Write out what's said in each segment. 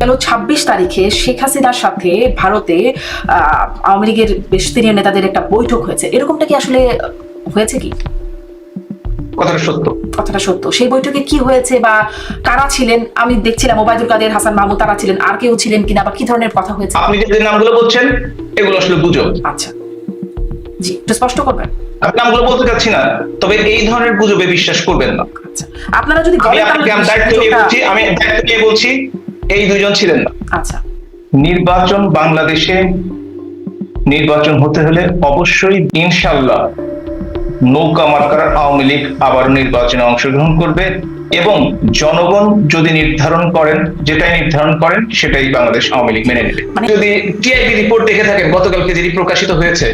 গেল ছাব্বিশ তারিখে শেখ হাসিনার সাথে ভারতে আওয়ামী লীগের বেশ সিনিয়র নেতাদের একটা বৈঠক হয়েছে। এরকমটা কি আসলে হয়েছে কি? কথাটা সত্য। কথাটা সত্য। সেই বৈঠকে কি হয়েছে বা কারা ছিলেন? আমি দেখছিলাম ওবায়দুল কাদের হাসান মাহমুদ তারা ছিলেন। আর কেউ ছিলেন কিনা বা কি ধরনের কথা হয়েছে? আপনি যে নামগুলো বলছেন এগুলো আসলে গুজব। আচ্ছা। জি একটু স্পষ্ট করবেন? আমি নামগুলো বলতে চাচ্ছি না তবে এই ধরনের গুজবে বিশ্বাস করবেন না। আচ্ছা। আপনারা যদি আমি দায়িত্ব নিয়ে বলছি আমি দায়িত্ব নিয়ে বলছি এই দুজন ছিলেন না। আচ্ছা। নির্বাচন বাংলাদেশে নির্বাচন হতে হলে অবশ্যই ইনশাল্লাহ নৌকা মার্কার আওয়ামী লীগ আবার নির্বাচনে অংশগ্রহণ করবে এবং জনগণ যদি নির্ধারণ করেন যেটাই নির্ধারণ করেন সেটাই বাংলাদেশ আওয়ামী লীগ মেনে নেবে। মানে- যদি টিআইবি রিপোর্ট দেখে থাকেন গতকালকে যেটি প্রকাশিত হয়েছে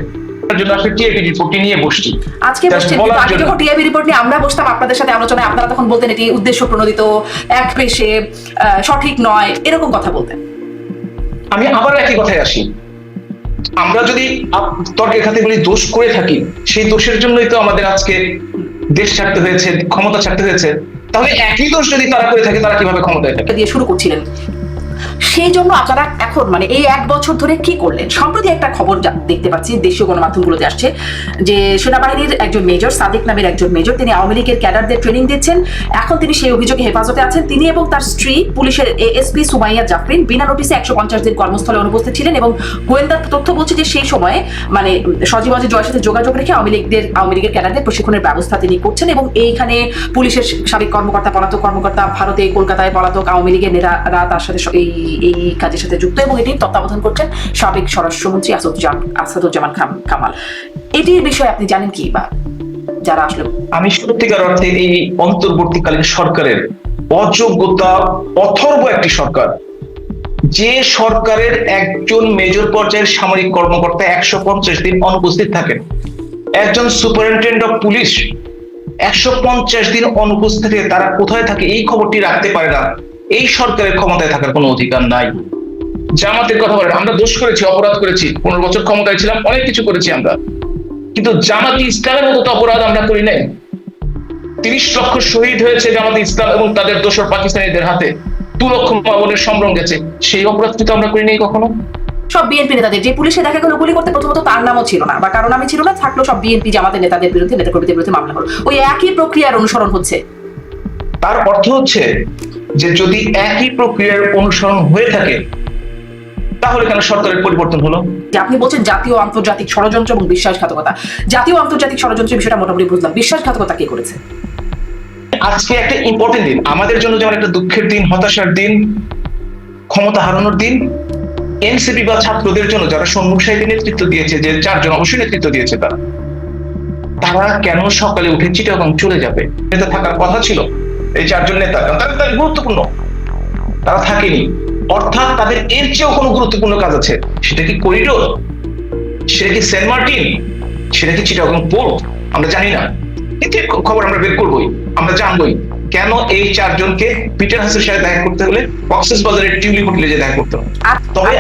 জন্য আসলে টিআইবি রিপোর্টটি নিয়ে বসছি। আজকে বসছেন কিন্তু আগে যখন টিআইবি রিপোর্ট নিয়ে আমরা বসতাম আপনাদের সাথে আলোচনায় আপনারা তখন বলতেন এটি উদ্দেশ্য প্রণোদিত এক পেশে সঠিক নয় এরকম কথা বলতেন। আমি আবার একই কথায় আসি। আমরা যদি তর্কের খাতিরগুলি দোষ করে থাকি সেই দোষের জন্যই তো আমাদের আজকে দেশ ছাড়তে হয়েছে ক্ষমতা ছাড়তে হয়েছে। তাহলে একই দোষ যদি তারা করে থাকে তারা কীভাবে ক্ষমতায় থাকে? দিয়ে শুরু করছিলেন। সেই জন্য আপনারা এখন মানে এই এক বছর ধরে কি করলেন? সম্প্রতি একটা খবর দেখতে পাচ্ছি, দেশীয় গণমাধ্যমগুলোতে আসছে, যে সেনাবাহিনীর একজন মেজর, সাদিক নামের একজন মেজর, তিনি আওয়ামী লীগের ক্যাডারদের ট্রেনিং দিচ্ছেন। এখন তিনি সেই অভিযোগে হেফাজতে আছেন। তিনি এবং তার স্ত্রী পুলিশের এএসপি সুমাইয়া জাফরিন, বিনা নোটিসে একশো পঞ্চাশ দিন কর্মস্থলে অনুপস্থিত ছিলেন এবং গোয়েন্দা তথ্য বলছে যে সেই সময়ে মানে সজীব সজীবাজি জয়ের সাথে যোগাযোগ রেখে আওয়ামী লীগদের, আওয়ামী লীগের ক্যাডারদের প্রশিক্ষণের ব্যবস্থা তিনি করছেন এবং এইখানে পুলিশের সাবেক কর্মকর্তা, পলাতক কর্মকর্তা, ভারতে কলকাতায় পলাতক আওয়ামী লীগের নেতারা তার সাথে এই এই কাজের সাথে যুক্ত এবং এটির তত্ত্বাবধান করছেন সাবেক স্বরাষ্ট্রমন্ত্রী আসাদুজ্জামান আসাদুজ্জামান খাম- কামাল। এটির বিষয়ে আপনি জানেন কি বা যারা আসলে আমি সত্যিকার অর্থে এই অন্তর্বর্তীকালীন সরকারের অযোগ্যতা অথর্ব একটি সরকার। যে সরকারের একজন মেজর পর্যায়ের সামরিক কর্মকর্তা একশো পঞ্চাশ দিন অনুপস্থিত থাকেন। একজন সুপারিনটেন্ডেন্ট অফ পুলিশ একশো পঞ্চাশ দিন অনুপস্থিত থেকে, তারা কোথায় থাকে এই খবরটি রাখতে পারে না। এই সরকারের ক্ষমতায় থাকার কোনো অধিকার নাই। জামাতের কথা বলেন আমরা দোষ করেছি অপরাধ করেছি পনেরো বছর ক্ষমতায় ছিলাম অনেক কিছু করেছি আমরা। কিন্তু জামাতি ইসলামের মতো তো অপরাধ আমরা করি নাই। তিরিশ লক্ষ শহীদ হয়েছে জামাতি ইসলাম এবং তাদের দোসর পাকিস্তানিদের হাতে। দু লক্ষ মামলের সম্ভ্রম গেছে সেই অপরাধটি তো আমরা করি নাই কখনো? সব বিএনপি নেতাদের যে পুলিশে দেখা গেল গুলি করতে প্রথমত তার নামও ছিল না বা কারও নামে ছিল না থাকল সব বিএনপি জামাতের নেতাদের বিরুদ্ধে নেতাকর্মীদের বিরুদ্ধে মামলা হলো। ওই একই প্রক্রিয়ার অনুসরণ হচ্ছে। তার অর্থ হচ্ছে যে যদি একই প্রক্রিয়ার অনুসরণ হয়ে থাকে তাহলে কেন সরকারের পরিবর্তন হলো? যে আপনি বলছেন জাতীয় আন্তর্জাতিক ষড়যন্ত্র এবং বিশ্বাসঘাতকতা। জাতীয় আন্তর্জাতিক ষড়যন্ত্রের বিষয়টা মোটামুটি বুঝলাম। বিশ্বাসঘাতকতা কে করেছে? আজকে একটা ইম্পর্টেন্ট দিন। আমাদের জন্য যেমন একটা দুঃখের দিন হতাশার দিন ক্ষমতা হারানোর দিন এনসিপি বা ছাত্রদের জন্য যারা সম্মুখ সাহিত্যে নেতৃত্ব দিয়েছে যে চারজন অবশ্যই নেতৃত্ব দিয়েছে তারা তারা কেন সকালে উঠে চিটাগাং চলে যাবে? এটা থাকার কথা ছিল। এই চারজন নেতা তাদের তারা গুরুত্বপূর্ণ। তারা থাকেনি। অর্থাৎ তাদের এর চেয়েও কোনো গুরুত্বপূর্ণ কাজ আছে। সেটা কি করিডোর? সেটা কি সেন্ট মার্টিন? সেটা কি চিটাগং পোর্ট? আমরা জানি না। খবর আমরা বের করবোই। আমরা জানবোই। কেন এই চারজনকে পিটার হাসের সাথে দেখা করতে হলে কক্সেস বাজারের টিউলিপ হোটেলে যে দেখা করতে হবে। তবে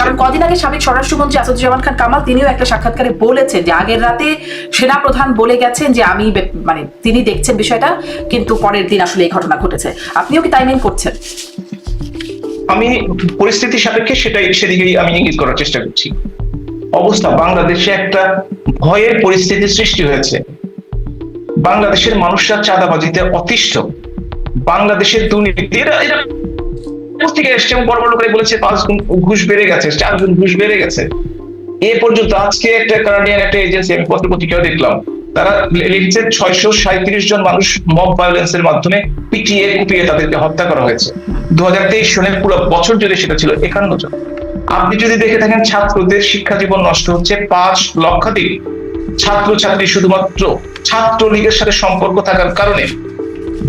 কারণ কদিন আগে সাবেক স্বরাষ্ট্রমন্ত্রী আসাদুজ্জামান খান কামাল তিনিও একটা সাক্ষাৎকারে বলেছেন যে আগের রাতে সেনা প্রধান বলে গেছেন যে আমি মানে তিনি দেখছেন বিষয়টা কিন্তু পরের দিন আসলে এই ঘটনা ঘটেছে। আপনিও কি তাই মেন করছেন? আমি পরিস্থিতি সাপেক্ষে সেটাই সেদিকেই আমি ইঙ্গিত করার চেষ্টা করছি। অবস্থা বাংলাদেশে একটা ভয়ের পরিস্থিতি সৃষ্টি হয়েছে। বাংলাদেশের মানুষরা চাঁদাবাজিতে অতিষ্ঠ। বাংলাদেশের দুর্নীতি থেকে এসছে বড় বড় বলেছে, পাঁচ গুণ ঘুষ বেড়ে গেছে, চার গুণ ঘুষ বেড়ে গেছে। এ পর্যন্ত আজকে একটা কানাডিয়ান একটা এজেন্সি আমি পত্র পত্রিকাও দেখলাম, তারা লিখছে ছয়শো সাঁত্রিশ জন মানুষ মব ভায়োলেন্সের মাধ্যমে পিটিয়ে কুপিয়ে তাদেরকে হত্যা করা হয়েছে। দু হাজার তেইশ সনের পুরো বছর জুড়ে সেটা ছিল একান্ন জন। আপনি যদি দেখে থাকেন, ছাত্রদের শিক্ষা জীবন নষ্ট হচ্ছে পাঁচ লক্ষাধিক। ছাত্র ছাত্রী শুধুমাত্র ছাত্র লীগের সাথে সম্পর্ক থাকার কারণে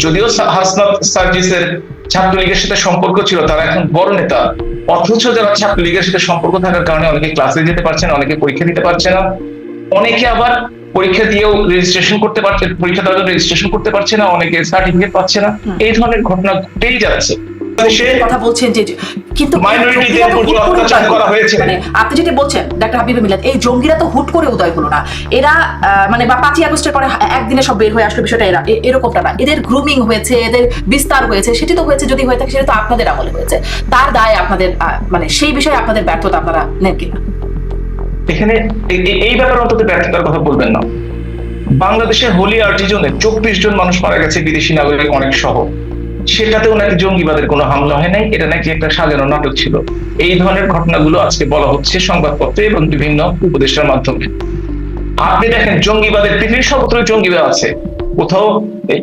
যদিও হাসনাত সার্জিসের ছাত্রলীগের সাথে সম্পর্ক ছিল তারা এখন বড় নেতা। অথচ যারা ছাত্রলীগের সাথে সম্পর্ক থাকার কারণে অনেকে ক্লাসে যেতে পারছে না অনেকে পরীক্ষা দিতে পারছে না। অনেকে আবার পরীক্ষা দিয়েও রেজিস্ট্রেশন করতে পারছে পরীক্ষা দেওয়ার রেজিস্ট্রেশন করতে পারছে না অনেকে সার্টিফিকেট পাচ্ছে না। এই ধরনের ঘটনা ঘটেই যাচ্ছে। কথা বলছেন যে কিন্তু মানে আপনি যেটা বলছেন ডাক্তার হাবিব মিলাদ এই জঙ্গিরা তো হুট করে উদয় হলো না। এরা মানে বা পাঁচই আগস্টের পরে একদিনে সব বের হয়ে আসলো বিষয়টা এরা এরকমটা না। এদের গ্রুমিং হয়েছে এদের বিস্তার হয়েছে সেটি তো হয়েছে যদি হয়ে থাকে সেটা তো আপনাদের আমলে হয়েছে। তার দায় আপনাদের আহ, মানে সেই বিষয়ে আপনাদের ব্যর্থতা আপনারা নেন কিনা এখানে এই ব্যাপারে অন্তত ব্যর্থতার কথা বলবেন না। বাংলাদেশের হোলি আর্টিজনে চব্বিশ জন মানুষ মারা গেছে বিদেশি নাগরিক অনেক সহ। সেটাতেও নাকি জঙ্গিবাদের কোনো হামলা হয় নাই, এটা নাকি একটা সাজানো নাটক ছিল। এই ধরনের ঘটনাগুলো আজকে বলা হচ্ছে সংবাদপত্রে এবং বিভিন্ন উপদেষ্টার মাধ্যমে। আপনি দেখেন, জঙ্গিবাদের পৃথিবীর সর্বত্র জঙ্গিবাদ আছে। কোথাও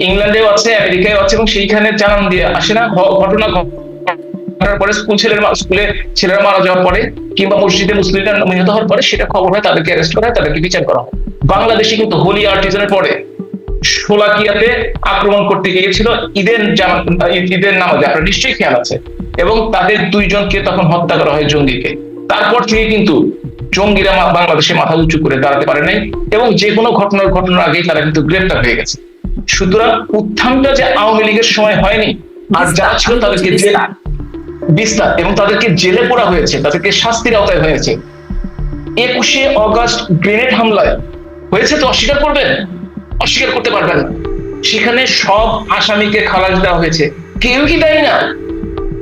ইংল্যান্ডেও আছে আমেরিকায় আছে, এবং সেইখানে জানান দিয়ে আসে না। ঘটনা ঘটার পরে স্কুল ছেলের স্কুলে ছেলেরা মারা যাওয়ার পরে কিংবা মসজিদে মুসলিমরা নিহত হওয়ার পরে সেটা খবর হয়, তাদেরকে অ্যারেস্ট করা হয়, তাদেরকে বিচার করা হয়। বাংলাদেশে কিন্তু হোলি আর্টিজনের পরে সোলাকিয়াতে আক্রমণ করতে গিয়েছিল। ঈদের ঈদের নামাজে আপনার নিশ্চয়ই খেয়াল আছে। এবং তাদের দুইজনকে তখন হত্যা করা হয় জঙ্গিকে। তারপর থেকে কিন্তু জঙ্গিরা বাংলাদেশে মাথা উঁচু করে দাঁড়াতে পারে নাই এবং যে কোনো ঘটনার ঘটনার আগেই তারা কিন্তু গ্রেপ্তার হয়ে গেছে। সুতরাং উত্থানটা যে আওয়ামী লীগের সময় হয়নি আর যারা ছিল তাদেরকে। বিস্তার এবং তাদেরকে জেলে পোড়া হয়েছে তাদেরকে শাস্তির আওতায় হয়েছে। একুশে অগস্ট গ্রেনেড হামলায় হয়েছে তো অস্বীকার করবেন? অস্বীকার করতে পারবেন। সেখানে সব আসামিকে খালাস দেওয়া হয়েছে। কেউ কি দেয় না।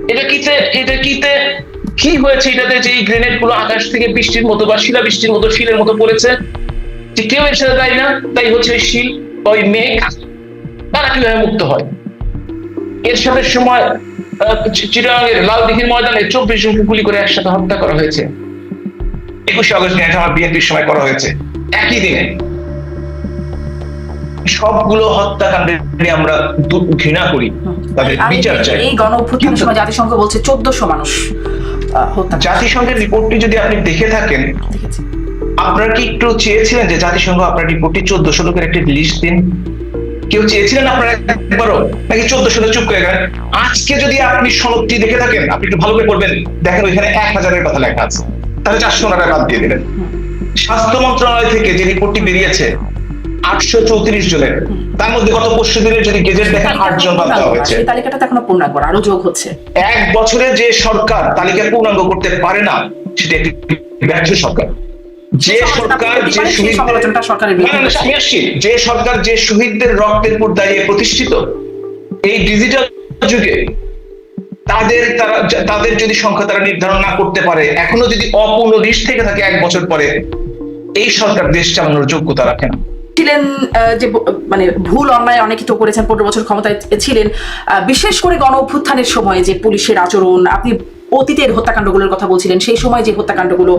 এটা কিতে এটা কিতে কি হয়েছে? এটাতে যে এই গ্রেনেডগুলো আকাশ থেকে বৃষ্টির মতো বা শিলা বৃষ্টির মতো শিলের মতো পড়েছে যে কেউ এর সাথে দেয় না তাই হচ্ছে শিল ওই মেঘ। তারা কীভাবে মুক্ত হয়? এর সাথে সময় আহ, লাল দিঘির ময়দানে চব্বিশ জনকে গুলি করে একসাথে হত্যা করা হয়েছে। একুশে আগস্ট আমার বিএনপির সময় করা হয়েছে। একই দিনে। সবগুলো হত্যাকাণ্ডে আমরা ঘৃণা করি। তাদের বিচার চাই। এই গণ অভ্যুত্থানের সময় জাতিসংঘ বলছে চোদ্দশো মানুষ জাতিসংঘের রিপোর্টটি যদি আপনি দেখে থাকেন আপনারা কি একটু চেয়েছিলেন যে জাতিসংঘ আপনার রিপোর্টটি চোদ্দশো লোকের একটি লিস্ট দিন? কেউ চেয়েছিলেন আপনারা একবারও? নাকি চোদ্দশো চুপ করে গেলেন? আজকে যদি আপনি সনদটি দেখে থাকেন আপনি একটু ভালো করে পড়বেন। দেখেন ওইখানে এক হাজারের কথা লেখা আছে। তাহলে চারশো ওনারা বাদ দিয়ে দিলেন। স্বাস্থ্য মন্ত্রণালয় থেকে যে রিপোর্টটি বেরিয়েছে আটশো চৌত্রিশ জনের। তার মধ্যে গত পরশু যদি গেজেট দেখেন বাদ দেওয়া হয়েছে। তালিকাটা এখনও পূর্ণাঙ্গ আরও যোগ হচ্ছে। এক বছরে যে সরকার তালিকা পূর্ণাঙ্গ করতে পারে না সেটা একটি ব্যর্থ সরকার। যে সরকার যে শহীদ। যে সরকার যে শহীদদের রক্তের উপর দাঁড়িয়ে প্রতিষ্ঠিত এই ডিজিটাল যুগে তাদের তারা তাদের যদি সংখ্যা তারা নির্ধারণ না করতে পারে এখনও যদি অপূর্ণ লিস্ট থেকে থাকে এক বছর পরে এই সরকার দেশ চালানোর যোগ্যতা রাখে না। ছিলেন যে মানে ভুল অন্যায় অনেকে তো করেছেন, পনেরো বছর ক্ষমতায় ছিলেন বিশেষ করে গণ অভ্যুত্থানের সময় যে পুলিশের আচরণ, আপনি অতীতের হত্যাকাণ্ডগুলোর কথা বলছিলেন, সেই সময় যে হত্যাকাণ্ডগুলো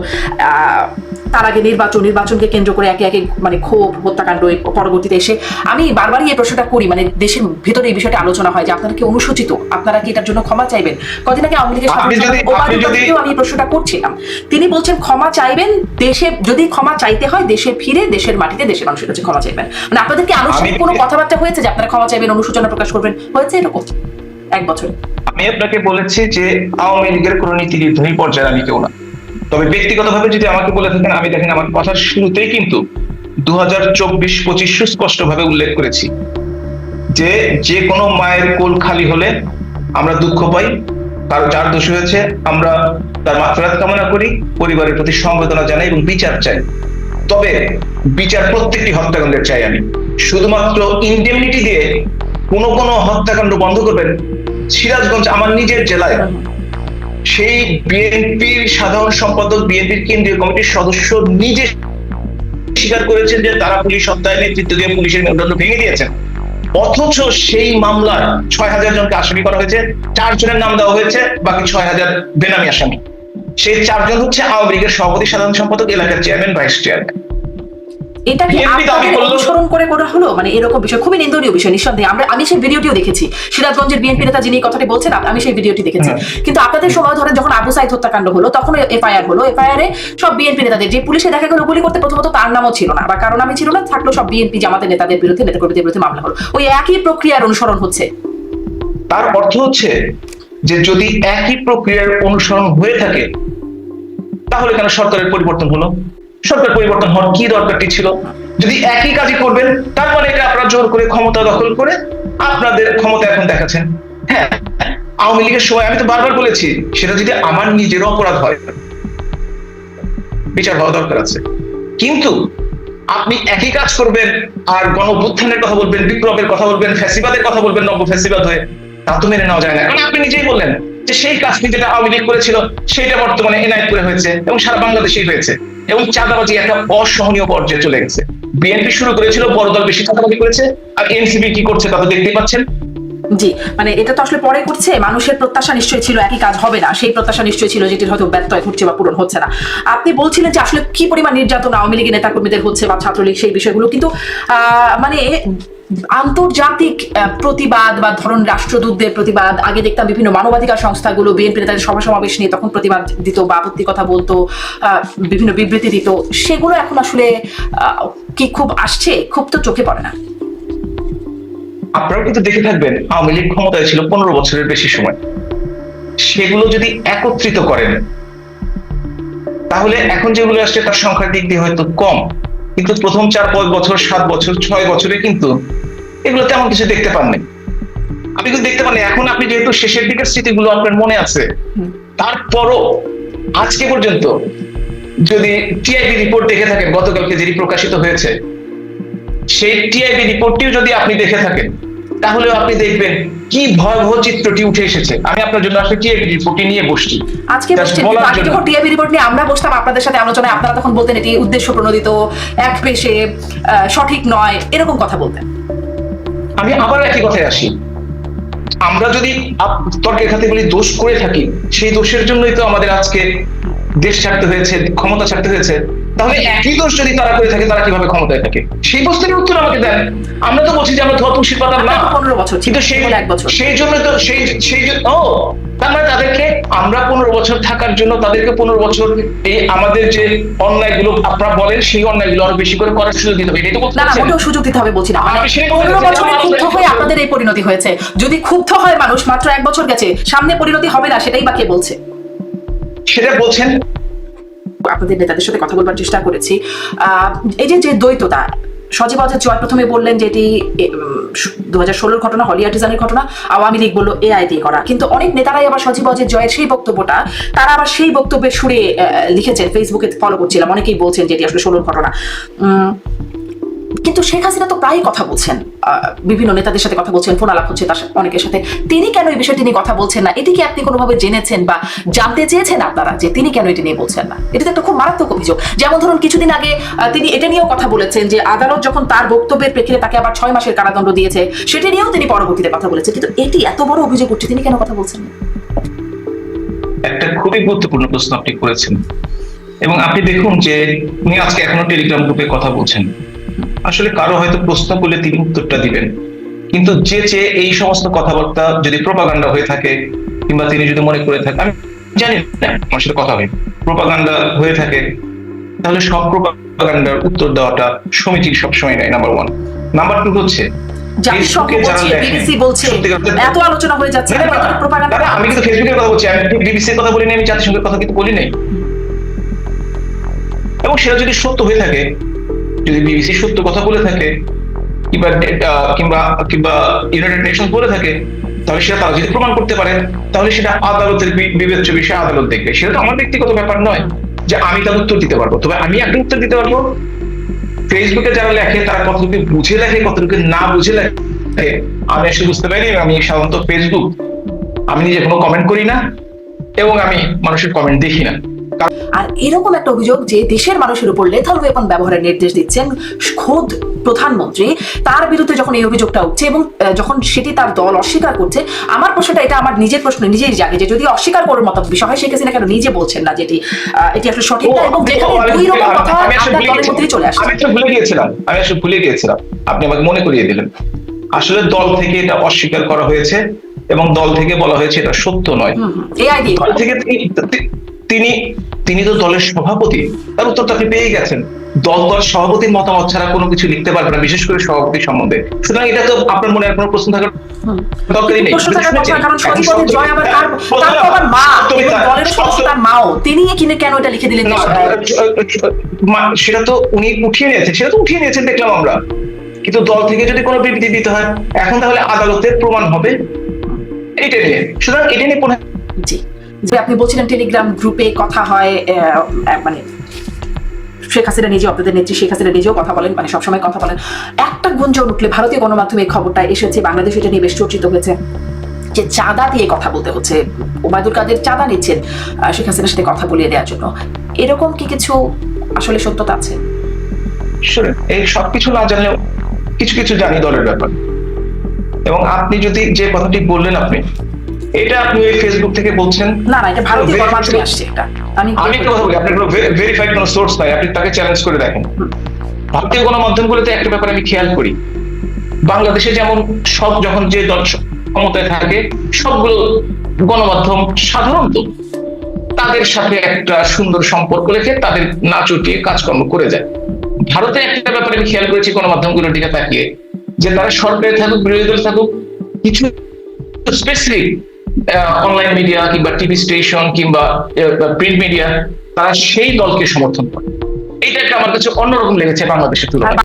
তার আগে নির্বাচন নির্বাচনকে কেন্দ্র করে একে একে মানে ক্ষোভ হত্যাকাণ্ড পরবর্তীতে এসে আমি বারবারই এই প্রশ্নটা করি মানে দেশের ভিতরে এই বিষয়টা আলোচনা হয় যে আপনারা কি অনুসূচিত? আপনারা কি এটার জন্য ক্ষমা চাইবেন? কদিন আগে আওয়ামী লীগের আমি এই প্রশ্নটা করছিলাম। তিনি বলছেন ক্ষমা চাইবেন দেশে যদি ক্ষমা চাইতে হয় দেশে ফিরে দেশের মাটিতে দেশের মানুষের কাছে ক্ষমা চাইবেন। মানে আপনাদের কি আনুষ্ঠানিক কোনো কথাবার্তা হয়েছে যে আপনারা ক্ষমা চাইবেন অনুশোচনা প্রকাশ করবেন? হয়েছে এরকম? এক বছরে। আমি আপনাকে বলেছি যে আওয়ামী লীগের কোন নীতি নির্ধারী পর্যায়ে আমি কেউ না। তবে ব্যক্তিগতভাবে যদি আমাকে বলে থাকেন, আমি দেখেন আমার কথার শুরুতেই কিন্তু দু হাজার চব্বিশ পঁচিশ সুস্পষ্ট ভাবে উল্লেখ করেছি যে যে কোনো মায়ের কোল খালি হলে আমরা দুঃখ পাই কারও যার দোষ হয়েছে আমরা তার মাত্রাত কামনা করি, পরিবারের প্রতি সমবেদনা জানাই এবং বিচার চাই। তবে বিচার প্রত্যেকটি হত্যাকাণ্ডের চাই আমি। শুধুমাত্র ইন্ডেমনিটি দিয়ে কোন কোন হত্যাকাণ্ড বন্ধ করবেন, সিরাজগঞ্জ আমার নিজের জেলায় সেই বিএনপির সাধারণ সম্পাদক বিএনপির কেন্দ্রীয় কমিটির সদস্য নিজে স্বীকার করেছেন যে তারা পুলিশ হত্যায় নেতৃত্ব দিয়ে পুলিশের মেরুদণ্ড ভেঙে দিয়েছেন। অথচ সেই মামলার ছয় হাজার জনকে আসামি করা হয়েছে চার জনের নাম দেওয়া হয়েছে, বাকি ছয় হাজার বেনামি আসামি। সেই চারজন হচ্ছে আওয়ামী লীগের সভাপতি, সাধারণ সম্পাদক, এলাকার চেয়ারম্যান, ভাইস চেয়ারম্যান। এটা কি অনুসরণ করে করা হলো? মানে এরকম বিষয় খুবই নিন্দনীয় বিষয় নিঃসন্দেহে। আমরা আমি সেই ভিডিওটিও দেখেছি। সিরাজগঞ্জের বিএনপি নেতা যিনি কথাটি বলছেন আমি সেই ভিডিওটি দেখেছি। হ্যাঁ। কিন্তু আপনাদের সময় ধরেন যখন আবু সাইদ হত্যাকাণ্ড হলো তখন এফআইআর হলো। এফআইআর এ সব বিএনপি নেতাদের যে পুলিশে দেখা গেল গুলি করতে প্রথমত তার নামও ছিল না বা কারও নামে ছিল না থাকল সব বিএনপি জামাতের নেতাদের বিরুদ্ধে নেতাকর্মীদের বিরুদ্ধে মামলা হলো। ওই একই প্রক্রিয়ার অনুসরণ হচ্ছে। তার অর্থ হচ্ছে যে যদি একই প্রক্রিয়ার অনুসরণ হয়ে থাকে তাহলে কেন সরকারের পরিবর্তন হলো? সরকার পরিবর্তন হওয়ার কি দরকারটি ছিল? যদি একই কাজই করবেন, তার মানে এটা আপনারা জোর করে ক্ষমতা দখল করে আপনাদের ক্ষমতা এখন দেখাচ্ছেন। হ্যাঁ আওয়ামী লীগের সময় আমি তো বারবার বলেছি, সেটা যদি আমার নিজের অপরাধ হয়, বিচার হওয়া দরকার আছে। কিন্তু আপনি একই কাজ করবেন আর গণ কথা বলবেন, বিপ্লবের কথা বলবেন, ফ্যাসিবাদের কথা বলবেন, নব্য ফ্যাসিবাদ হয়ে, তা তো মেনে নেওয়া যায় না। কারণ আপনি নিজেই বললেন যে সেই কাজটি যেটা আওয়ামী লীগ করেছিল সেটা বর্তমানে এনআইপুরে হয়েছে এবং সারা বাংলাদেশেই হয়েছে। এবং চাঁদাবাজি একটা অসহনীয় পর্যায়ে চলে গেছে। বিএনপি শুরু করেছিল, বড় দল বেশি চাঁদাবাজি করেছে, আর এনসিপি কি করছে তা তো দেখতেই পাচ্ছেন। জি মানে এটা তো আসলে পরে করছে মানুষের প্রত্যাশা নিশ্চয়ই ছিল একই কাজ হবে না, সেই প্রত্যাশা নিশ্চয়ই ছিল যেটির হয়তো ব্যত্যয় ঘটছে বা পূরণ হচ্ছে না। আপনি বলছিলেন যে আসলে কি পরিমাণ নির্যাতন আওয়ামী লীগের নেতাকর্মীদের হচ্ছে বা ছাত্রলীগ সেই বিষয়গুলো, কিন্তু মানে আন্তর্জাতিক প্রতিবাদ বা ধরুন রাষ্ট্রদূতদের প্রতিবাদ, আগে দেখতাম বিভিন্ন মানবাধিকার সংস্থাগুলো বিএনপি নেতাদের সভা সমাবেশ নিয়ে তখন প্রতিবাদ দিত বা আপত্তি কথা বলতো বিভিন্ন বিবৃতি দিত। সেগুলো এখন আসলে কি খুব আসছে, খুব তো চোখে পড়ে না। আপনারাও কিন্তু দেখে থাকবেন, আওয়ামী লীগ ক্ষমতায় ছিল পনেরো বছরের বেশি সময়। সেগুলো যদি একত্রিত করেন, তাহলে এখন যেগুলো আসছে তার সংখ্যার দিক দিয়ে হয়তো কম। কিন্তু প্রথম চার পাঁচ বছর, সাত বছর, ছয় বছরে কিন্তু এগুলো তেমন কিছু দেখতে পাননি আপনি কিন্তু দেখতে পাননি এখন আপনি যেহেতু শেষের দিকের স্মৃতিগুলো আপনার মনে আছে তারপরও আজকে পর্যন্ত যদি টিআইবি রিপোর্ট দেখে থাকেন গতকালকে যেটি প্রকাশিত হয়েছে সেই টিআইবি রিপোর্টটিও যদি আপনি দেখে থাকেন তাহলে আপনি দেখবেন কি ভয়াবহ চিত্রটি উঠে এসেছে। আমি আপনার জন্য আসলে টিআইবি রিপোর্টটি নিয়ে বসছি। আজকে আগে যখন টিআইবি রিপোর্ট নিয়ে আমরা বসতাম আপনাদের সাথে আলোচনায় আপনারা তখন বলতেন এটি উদ্দেশ্য প্রণোদিত এক পেশে সঠিক নয় এরকম কথা বলতেন। আমি আবার একই কথায় আসি। আমরা যদি তর্কের খাতে বলি দোষ করে থাকি সেই দোষের জন্যই তো আমাদের আজকে দেশ ছাড়তে হয়েছে ক্ষমতা ছাড়তে হয়েছে। তাহলে একই দোষ যদি তারা করে থাকে তারা কীভাবে ক্ষমতায় থাকে? সেই প্রশ্নের উত্তর আমাকে দেন। আমরা তো বলছি যে আমরা ধোয়া তুলসীর পাতা না। পনেরো বছর কিন্তু সেই জন্য তো সেই সেই জন্য ও! মানে তাদেরকে আমরা পনেরো বছর থাকার জন্য তাদেরকে পনেরো বছর এই আমাদের যে অন্যায়গুলো আপনারা বলেন সেই অন্যায়গুলো আরও বেশি করে করার সুযোগ দিতে হবে। এটাই তো না না মোটেও সুযোগ দিতে হবে বলছি না। পনেরো বছরে ক্ষুব্ধ হয়ে আপনাদের এই পরিণতি হয়েছে। যদি ক্ষুব্ধ হয় মানুষ মাত্র এক বছর গেছে সামনে পরিণতি হবে না সেটাই বা কে বলছে? সেটা বলছেন? আপনাদের নেতাদের সাথে কথা বলবার চেষ্টা করেছি। আহ, এই যে যে দ্বৈততা সজীব অজয় জয় প্রথমে বললেন যে এটি দু হাজার ষোলোর ঘটনা হলি আর্টিজানের ঘটনা, আওয়ামী লীগ বলল এআই দিয়ে করা। কিন্তু অনেক নেতারাই আবার সজীব অজয় জয়ের সেই বক্তব্যটা, তারা আবার সেই বক্তব্যের সুরে লিখেছেন ফেসবুকে ফলো করছিলাম। অনেকেই বলছেন যে এটি আসলে ষোলোর ঘটনা। কিন্তু শেখ হাসিনা তো প্রায়ই কথা বলছেন। বিভিন্ন নেতাদের সাথে কথা বলছেন ফোন আলাপ হচ্ছে তার অনেকের সাথে। তিনি কেন এই বিষয়টি নিয়ে কথা বলছেন না? এটি কি আপনি কোনোভাবে জেনেছেন বা জানতে চেয়েছেন আপনারা যে তিনি কেন এটি নিয়ে বলছেন না? এটা তো একটা খুব মারাত্মক অভিযোগ। যেমন ধরুন, কিছুদিন আগে তিনি এটা নিয়েও কথা বলেছেন যে আদালত যখন তার বক্তব্যের প্রেক্ষিতে তাকে আবার ছয় মাসের কারাদণ্ড দিয়েছে, সেটি নিয়েও তিনি পরবর্তীতে কথা বলেছেন। কিন্তু এটি এত বড় অভিযোগ উঠছে, তিনি কেন কথা বলছেন না? একটা খুবই গুরুত্বপূর্ণ প্রশ্ন আপনি করেছেন। এবং আপনি দেখুন যে উনি আজকে এখনও টেলিগ্রাম গ্রুপে কথা বলছেন। আসলে কারও হয়তো প্রশ্ন করলে তিনি উত্তরটা দিবেন। কিন্তু যে চেয়ে এই সমস্ত কথাবার্তা যদি প্রপাগান্ডা হয়ে থাকে কিংবা তিনি যদি মনে করে থাকে আমি জানি না আমার সাথে কথা হয়। প্রপাগান্ডা হয়ে থাকে তাহলে সব প্রপাগান্ডার উত্তর দেওয়াটা সমিতির সবসময় নেয় নাম্বার ওয়ান নাম্বার টু হচ্ছে জাতিসংঘ ফেসবুকে যারা বলছে লেখেন, বিবিসি বলছে সত্যিকার- এত আলোচনা হয়ে যাচ্ছে না, না, না, প্রোপাগান্ডা না, না, আমি কিন্তু ফেসবুকের কথা বলছি আমি বিবিসির কথা বলিনি আমি জাতিসংঘের কথা কিন্তু বলি নাই এবং সেটা যদি সত্য হয়ে থাকে যদি বিবিসি সত্য কথা বলে থাকে, কিংবা কিংবা কিংবা ইউনাইটেড বলে থাকে, তাহলে সেটা তারা যদি প্রমাণ করতে পারে, তাহলে সেটা আদালতের বিবেচ্য বিষয়ে আদালত দেখবে। সেটা তো আমার ব্যক্তিগত ব্যাপার নয় যে আমি তার উত্তর দিতে পারব। তবে আমি একটা উত্তর দিতে পারব। ফেসবুকে যারা লেখে, তারা কতটুকু বুঝে লেখে, কতটুকু না বুঝে লেখে, আমি আসলে বুঝতে পারি আমি সাধারণত ফেসবুক আমি নিজে কোনো কমেন্ট করি না, এবং আমি মানুষের কমেন্ট দেখি না। আর এরকম একটা অভিযোগ যে দেশের মানুষের উপর লেথাল ওয়েপন ব্যবহারের নির্দেশ দিচ্ছেন খোদ প্রধানমন্ত্রী তার বিরুদ্ধে যখন এই অভিযোগটা উঠছে এবং যখন সেটি তার দল অস্বীকার করছে আমার প্রশ্নটা এটা আমার নিজের প্রশ্ন নিজেই জাগে যে যদি অস্বীকার করার মতো বিষয় হয় শেখ হাসিনা কেন নিজে বলছেন না যেটি এটি আসলে সঠিক এবং যেখানে দুই রকম কথা আমি আপনার দলের মধ্যেই চলে আসছে। আমি ভুলে গিয়েছিলাম আমি আসলে ভুলে গিয়েছিলাম আপনি আমাকে মনে করিয়ে দিলেন। আসলে দল থেকে এটা অস্বীকার করা হয়েছে এবং দল থেকে বলা হয়েছে এটা সত্য নয়। দল থেকে তিনি- তিনি তো দলের সভাপতি তার উত্তর তো পেয়ে গেছেন। দল দল সভাপতির মতামত ছাড়া কোনো কিছু লিখতে পারবে না বিশেষ করে সভাপতি সম্বন্ধে। সুতরাং এটা তো আপনার মনে আর কোনো প্রশ্ন থাকার দরকারই নেই। প্রশ্ন থাকার কথা কারণ এখন সজীব জয় আবার তার তার তো আবার মা তুমি এবং তার- দলের সদস্য তার মাও। তিনি কিনে কেন এটা লিখে দিলেন? যে, না, আহ, মা- সেটা তো উনি উঠিয়ে নিয়েছেন সেটা তো উঠিয়ে নিয়েছেন দেখলাম আমরা। কিন্তু দল থেকে যদি কোনো বিবৃতি দিতে হয় এখন তাহলে আদালতের প্রমাণ হবে। এইটা নিয়ে। সুতরাং এটা নিয়ে জি। যে আপনি বলছিলেন টেলিগ্রাম গ্রুপে কথা হয় মানে শেখ হাসিনা নিজে আপনাদের নেত্রী শেখ হাসিনা নিজেও কথা বলেন মানে সবসময় কথা বলেন। একটা গুঞ্জন উঠলে ভারতীয় গণমাধ্যমে খবরটা এসেছে, বাংলাদেশ এটা নিয়ে বেশ চর্চিত হয়েছে, যে চাঁদা দিয়ে কথা বলতে হচ্ছে। ওবায়দুল কাদের চাঁদা নিচ্ছেন শেখ হাসিনার সাথে কথা বলিয়ে দেওয়ার জন্য। এরকম কি কিছু আসলে সত্যতা আছে? এই সবকিছু না জানলেও কিছু কিছু জানি দলের ব্যাপার। এবং আপনি যদি যে কথাটি বললেন আপনি এটা আপনি ওই ফেসবুক থেকে বলছেন? না না এটা ভারতীয় গণমাধ্যমে. আসছে এটা। আমি আমি একটা কথা বলি আপনার কোনো ভেরিফাইড কোনো সোর্স নাই আপনি তাকে চ্যালেঞ্জ করে দেখেন। ভারতীয় গণমাধ্যমগুলোতে একটা ব্যাপার আমি খেয়াল করি। বাংলাদেশে যেমন সব যখন যে দল ক্ষমতায় থাকে সবগুলো গণমাধ্যম সাধারণত তাদের সাথে একটা সুন্দর সম্পর্ক রেখে তাদের না চটিয়ে কাজকর্ম করে যায়। ভারতে একটা ব্যাপারে আমি খেয়াল করেছি গণমাধ্যমগুলোর দিকে তাকিয়ে যে তারা সরকারে থাকুক বিরোধী দল থাকুক কিছু স্পেসিফিক অনলাইন মিডিয়া কিংবা টিভি স্টেশন কিংবা প্রিন্ট মিডিয়া তারা সেই দলকে সমর্থন করে। একটা আমার কাছে অন্যরকম লেগেছে বাংলাদেশের তুলনায়।